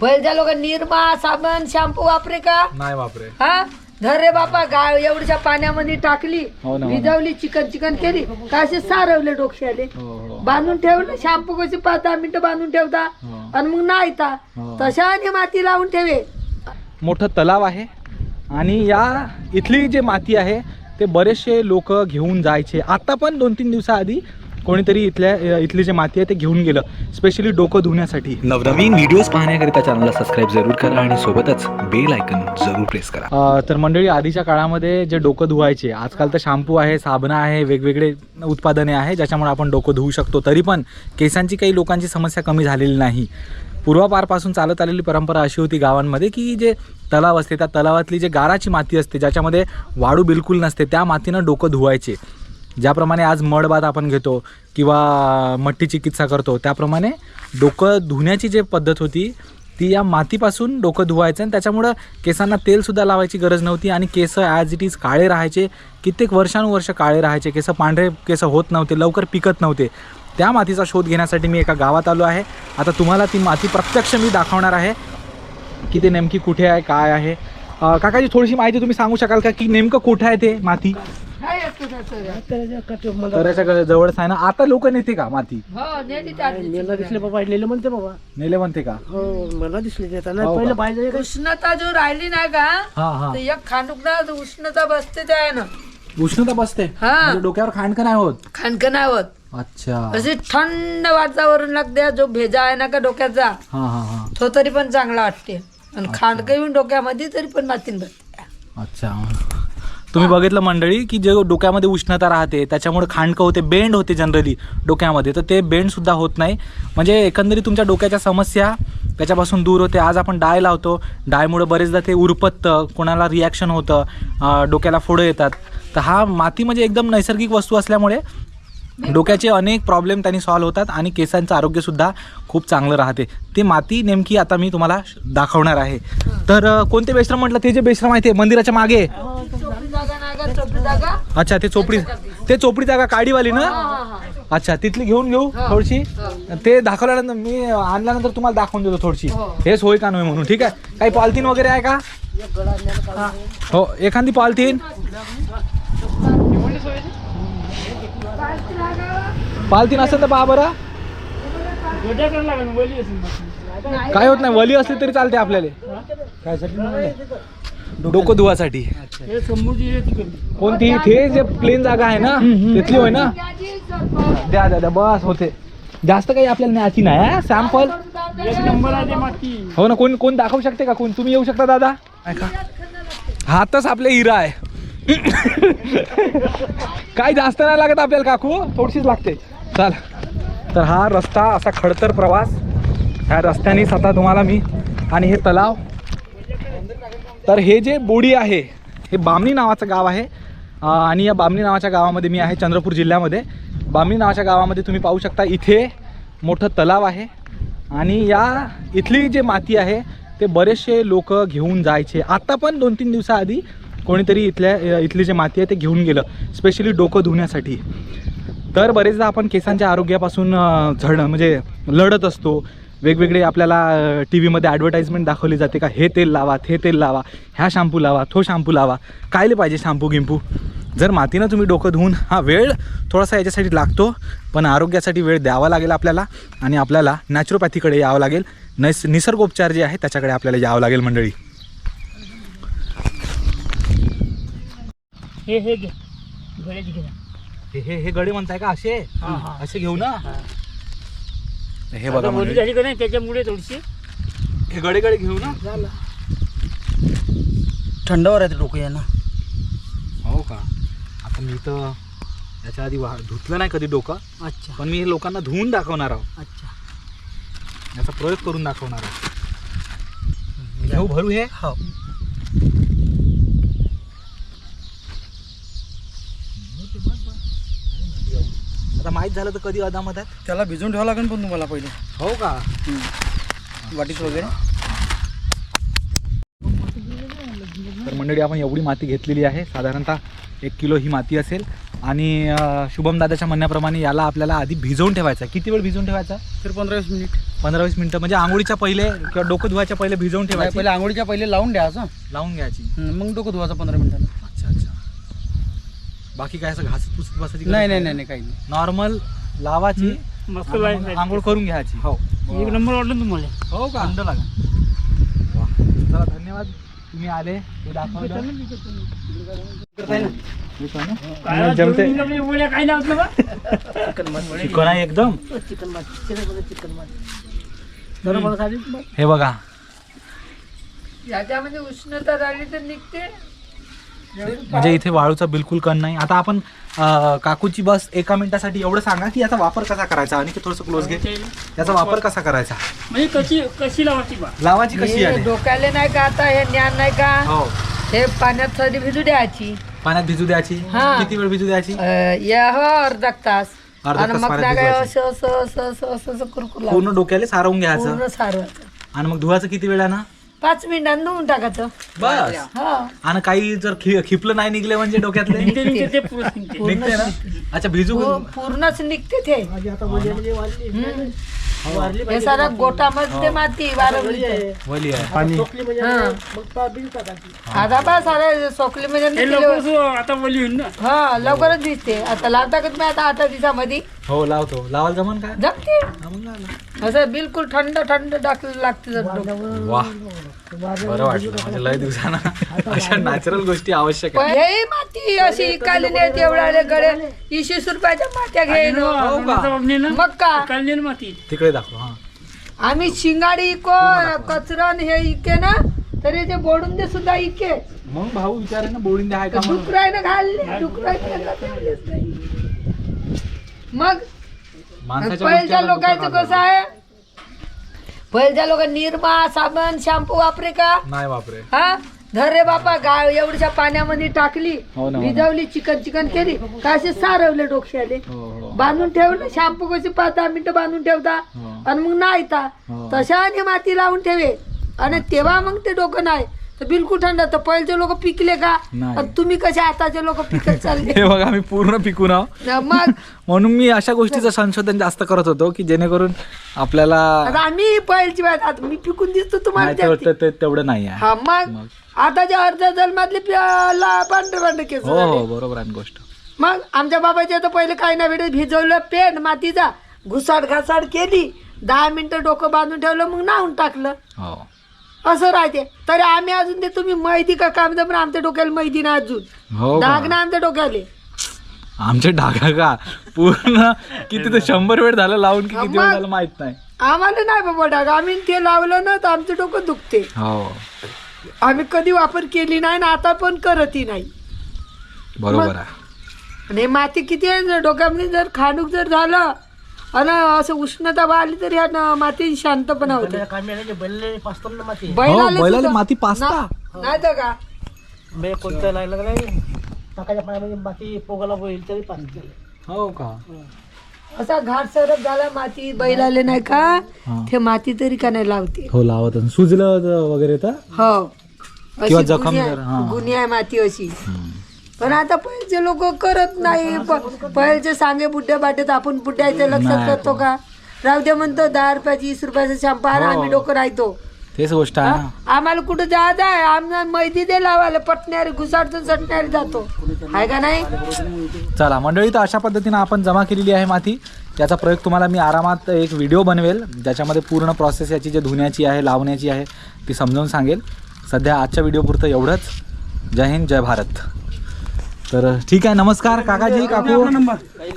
पहिल्या लोक निरमा साबण शॅम्पू वापरे का? नाही बापरे हा? धर रे बापा गाय एवढ्या पाण्यामध्ये टाकली हो ना, हो ना. भिजवली चिकन चिकन केली का असे सारवले डोक्याले. हो हो. बांधून ठेवलं शॅम्पू कशी पाच दहा मिनिटं बांधून ठेवता हो. आणि मग नाही ता हो. तशाने माती लावून ठेवे. मोठं तलाव आहे आणि या इथली जे माती आहे ते बरेचसे लोक घेऊन जायचे. आता पण दोन तीन दिवसाआधी कोणीतरी इथल्या इथली जे माती आहे ते घेऊन गेलं स्पेशली डोकं धुण्यासाठी. नवनवीन व्हिडिओज पाहण्याकरिता चॅनलला सबस्क्राईब जरूर करा आणि सोबतच बेल आयकन जरूर प्रेस करा. तर मंडळी आधीच्या काळामध्ये जे डोकं धुवायचे आजकाल तर शॅम्पू आहे साबणं आहे वेगवेगळे उत्पादने आहे ज्याच्यामुळे आपण डोकं धुवू शकतो. तरी पण केसांची काही लोकांची समस्या कमी झालेली नाही. पूर्वापारपासून चालत आलेली परंपरा अशी होती गावांमध्ये की जे तलाव असते त्या तलावातली जे गाराची माती असते ज्याच्यामध्ये वाळू बिलकुल नसते त्या मातीनं डोकं धुवायचे. ज्याप्रमाणे आज मडबाद आपण घेतो किंवा मट्टी चिकित्सा करतो त्याप्रमाणे डोकं धुण्याची जी पद्धत होती ती या मातीपासून डोकं धुवायचं आणि त्याच्यामुळं केसांना तेलसुद्धा लावायची गरज नव्हती आणि केस ॲज इट इज काळे राहायचे. कित्येक वर्षानुवर्ष काळे राहायचे. केस पांढरे केस होत नव्हते लवकर पिकत नव्हते. त्या मातीचा शोध घेण्यासाठी मी एका गावात आलो आहे. आता तुम्हाला ती माती प्रत्यक्ष मी दाखवणार आहे की ते नेमकी कुठे आहे काय आहे. अं, काकाजी थोडीशी माहिती तुम्ही सांगू शकाल का की नेमकं कुठे आहे ते माती? असतं त्याचं? जवळच आहे ना? आता लोक नेते का माती? हो नेली. मला दिसले बाबा लिहिलं म्हणते बाबा. नेले म्हणते का? हो मला दिसले देताना हो का? पहिलं पाहिजे उष्णता जो राहिली नाही का हा हा. तर एक खांडुकला उष्णता बसते त्या ना उष्णता बसते? हा. म्हणजे डोक्यावर खांडकं नाही होत? होत. अच्छा. अशी थंड वातावरण लागते जो भेजा आहे ना का डोक्याचा हा हा हा. तो तरी पण चांगला वाटते. आणि खांडकं येऊन डोक्यामध्ये तरी पण मातीन बसते. अच्छा. तुम्ही बघितलं मंडळी की जे डोक्यामध्ये उष्णता राहते त्याच्यामुळे खांडकं होते बेंड होते जनरली डोक्यामध्ये. तर ते बेंड सुद्धा होत नाही. म्हणजे एकंदरीत तुमच्या डोक्याच्या समस्या त्याच्यापासून दूर होते. आज आपण डाय लावतो. डायमुळे बरेचदा ते उरपत्तं कोणाला रिॲक्शन होतं डोक्याला फोडं येतात. तर हा माती म्हणजे एकदम नैसर्गिक वस्तू असल्यामुळे डोक्याचे अनेक प्रॉब्लेम त्यांनी सॉल्व्ह होतात आणि केसांचं आरोग्यसुद्धा खूप चांगलं राहते. ते माती नेमकी आता मी तुम्हाला दाखवणार आहे. तर कोणते बेश्रम म्हटलं? ते जे बेश्रम आहे ते मंदिराच्या मागे? अच्छा ते चोपडी ते चोपडी जागा काडीवाली ना? अच्छा तिथली घेऊन घेऊ थोडीशी. ते दाखवल्यानंतर मी आणल्यानंतर तुम्हाला दाखवून देतो थोडीशी. हेच होय का नाही म्हणून ठीक आहे? काही पॉलिथिन वगैरे आहे का? हो एखादी पॉलिथिन? पालतीन असेल तर पहा बरं. काय होत नाही वली असली तरी चालते आपल्याला. डोकं धुवासाठी. कोणती? ते जे प्लेन जागा आहे ना तिथली होय ना. द्या द्या द्या बस होते. जास्त काही आपल्याला न्यायची नाही सॅम्पल हो ना कोण कोण दाखवू शकते का कोण? तुम्ही येऊ शकता दादा? ऐका हातच आपले हिरा आहे. काय जास्त नाही लागत आपल्याला काकू? थोडीशीच लागते. चल. तर हा रस्ता असा खडतर प्रवास. ह्या रस्त्यानेच आता तुम्हाला मी आणि हे तलाव. तर हे जे बोडी आहे हे बामणी नावाचं गाव आहे. आणि या बामणी नावाच्या गावामध्ये मी आहे चंद्रपूर जिल्ह्यामध्ये. बामणी नावाच्या गावामध्ये तुम्ही पाहू शकता इथे मोठं तलाव आहे. आणि या इथली जे माती आहे ते बरेचसे लोक घेऊन जायचे. आता पण दोन तीन दिवसाआधी कोणीतरी इथल्या इथली जे माती आहे ते घेऊन गेलं स्पेशली डोकं धुण्यासाठी. तर बरेचदा आपण केसांच्या आरोग्यापासून झडणं म्हणजे लढत असतो. वेगवेगळे आपल्याला टी व्हीमध्ये ॲडव्हर्टाईजमेंट दाखवली जाते का हे तेल लावा हे तेल लावा ह्या शॅम्पू लावा तो शॅम्पू लावा. कायले पाहिजे शॅम्पू गिंपू जर मातीनं तुम्ही डोकं धुवून हा वेळ थोडासा याच्यासाठी लागतो पण आरोग्यासाठी वेळ द्यावा लागेल आपल्याला आणि आपल्याला नॅचरोपॅथीकडे यावं लागेल. नैस निसर्गोपचार जे आहे त्याच्याकडे आपल्याला यावं लागेल मंडळी. हे हे घे. घे हे हे हे गडे म्हणताय का? असे? हा, हा. असे घेऊ ना? हे. आता बघा मंडळी. झाली का नाही? त्याच्यामुळे थोडीशी हे गडे गडे घेऊ ना? थंडावर आहे डोकं आहे ना हो का? आता मी तर याच्या आधी वा धुतलं नाही कधी डोकं. अच्छा. पण मी हे लोकांना धुवून दाखवणार आहोत. अच्छा. याचा प्रयोग करून दाखवणार आहोत. घेऊ भरू हे? हो आता माहीत झालं तर कधी अदामधात त्याला भिजून ठेवावं लागेल पण तुम्हाला पहिले. हो का? वाटीस वगैरे. तर मंडळी आपण एवढी माती घेतलेली आहे. साधारणतः एक किलो ही माती असेल. आणि शुभम दादाच्या म्हणण्याप्रमाणे याला आपल्याला आधी भिजवून ठेवायचं आहे. किती वेळ भिजवून ठेवायचा? तर पंधरा वीस मिनिट. पंधरा वीस मिनिटं. म्हणजे आंघोळीच्या पहिले किंवा डोकं धुवायच्या पहिले भिजवून नाही, ठेवायची. पहिले आंघोळीच्या पहिले लावून द्यायचं. लावून घ्यायची. हं, मग डोकं धुवायचं पंधरा मिनिटानं. बाकी काय असं घासत पुसत बसायची नाही नाही. नाही नाही काही नाही. नॉर्मल लावाची मस्त लाईन आंघोळ करून घ्यायची. हो. एक नंबर वाटलं तुम्हाला. हो का? थंड लागा. वा. चला धन्यवाद. तुम्ही आले हे दाखवलं. करताय ना काय जमते. जेवढी बा? चिकन आहे एकदम. हे बघा. याच्यामध्ये उष्णता राहिली तर निघते. म्हणजे इथे वाळूचा बिलकुल कण नाही. आता आपण अं, काकूची बस एका मिनिटासाठी एवढं सांगा की याचा वापर कसा करायचा? आणि थोडस क्लोज घे. याचा वापर कसा करायचा? म्हणजे कशी कशी लावायची बा? लावाची कशी हे आहे डोक्याला नाही का आता? हे ज्ञान नाही का? हो. हे पाण्यात थोडी भिजू द्यायची. पाण्यात भिजू द्यायची? हा. किती वेळ भिजू द्यायची? अं, या हो अर्धा तास. अर्धा आणि तास मग पाण्यात ना काय भिजवायची. असं असं असं असं असं असं कुरकुर लावायचं. पूर्ण डोक्याला सारवून घ्यायचं. पूर्ण सारवायचं. आणि मग धुवायचं किती वेळानं? पाच मिनिटांनी धुवून टाकायचं. बस. हा. आणि काही जर खि- खिपलं नाही निघले म्हणजे डोक्यातले? निघते निघते ते पुरुष निघते. निघते ना? अच्छा भिजू पू- पूर्णच निघते ते. हम्म. हे. सारा गोटामध्ये माती वारवली तर. वली आहे. पाणी. हा. आता पहा सारा सोकली म्हणजे हे. लवकर आता बोली होईल ना. हा लवकरच दिसते आता लावता का तुम्ही आता आठ दिवसामध्ये? हो लावतो. लावायला जमन काय जमते. हा, मग लावलं. असं बिलकुल थंड थंड टाकलं लागते जर डोकं. वा बरं वाटलं म्हणजे लय दिवसाना अशा नॅचरल गोष्टी आवश्यक आहे हे माती अशी इकायला नाही एवढ्या गड्या इशीस रुपयाच्या मात्या घेईन हो का? मग का? काढली ना माती. तिकडे दाखव हा. आम्ही शिंगाडी इको कचरा आणि हे. इके ना तरी ते बोडून दे सुद्धा इके. मग भाऊ विचारे ना बोडून द्या आहे का म्हणून? डुकरायनं घालले डुकरायनं घाललेच नाही. मग गोष्टी लोकांचं कसं आहे? पहिल्या लोक निरमा साबण शॅम्पू वापरे का? नाही बापरे हा? धर रे बापा गाळ एवढ्या पाण्यामध्ये टाकली हो हो. भिजवली चिकन चिकन केली का असे सारवले डोक्याले? हो बांधून ठेवलं शॅम्पू कशी पाच दहा मिनिटं बांधून ठेवता. आणि मग नाही. तशाने माती लावून ठेवे. आणि तेव्हा मग ते डोकं नाही. तर बिलकुल थंड. तर पहिलेचे लोक पिकले का? नाही. आणि तुम्ही कसे आताचे लोक पिकत चालले? हे बघा मी पूर्ण पिकून आहो मग? म्हणून मी अशा गोष्टीचं संशोधन जास्त करत होतो की जेणेकरून आपल्याला आता आम्ही पहिलची वेळ आता मी पिकून दिसतो तुम्हाला नाही जास्ती. ते- तेवढं नाही आहे. हा मग? मग. आताच्या अर्ध्या जन्मातले पांढरे पांढरे केस हो झाले. हो बरोबर आहे गोष्ट. मग आमच्या बाबाच्या तर पहिले काही ना वेळ भिजवलं पेन मातीचा घुसाड घासाड केली. दहा मिनिटं डोकं बांधून ठेवलं मग नाहून टाकलं. हो. असं राहते. तरी आम्ही अजून ते तुम्ही मैदी का काम पण आमच्या डोक्याला मैदी ना अजून. हो का? डाग ना आमच्या डोक्याले. आमचे ढाका का? पूर्ण किती ते शंभर वेळ झालं लावून की किती वेळ झालं माहीत नाही. आम्हाला नाही बाबा डाग. आम्ही ते लावलं ना तर आमचं डोकं दुखते. हो. आम्ही कधी वापर केली नाही ना आता पण करतही नाही. बरोबर आहे. आणि हे माती किती आहे? डोक्यामध्ये जर खाणूक जर झालं आणि असं उष्णता वाढली तर ह्या न- माती शांतपणा होते. बैलाले हो बैलाला सुद्धा- माती पाचता. ना- नाही तर का हो का? असा घाट सरक झाला माती बैलाले नाही का? हा. ते माती तरी का नाही लावते? हो लावत असेल. सुजलं ज- वगैरे तर? हो. अशी किंवा जखम गुन्हे- जर- हा. गुन्हे आहे माती अशी. पण आता पहिलेचे लोक करत नाही. प- पहिलेचे सांगे बुड्ढ्या बाटेत आपण बुड्ढ्याच्या लक्षात नाही. करतो का? राहू दे म्हणतो दहा रुपयाची वीस रुपयाचा शॅम्पू आणि हो. आम्ही डोकं राहतो. तेच गोष्ट आहे ना. हा? आम्हाला कुठं जायचं आहे? आम्हाला मैदी दे लावायला पटणारी घुसाडतून सटणारी जातो. आहे का नाही? चला मंडळी तर अशा पद्धतीनं आपण जमा केलेली आहे माती. त्याचा प्रयोग तुम्हाला मी आरामात एक व्हिडिओ बनवेल ज्याच्यामध्ये पूर्ण प्रोसेस याची जे धुण्याची आहे लावण्याची आहे ती समजावून सांगेल. सध्या आजच्या व्हिडिओपुरतं एवढंच. जय हिंद जय भारत. तर ठीक आहे नमस्कार काकाजी काकू.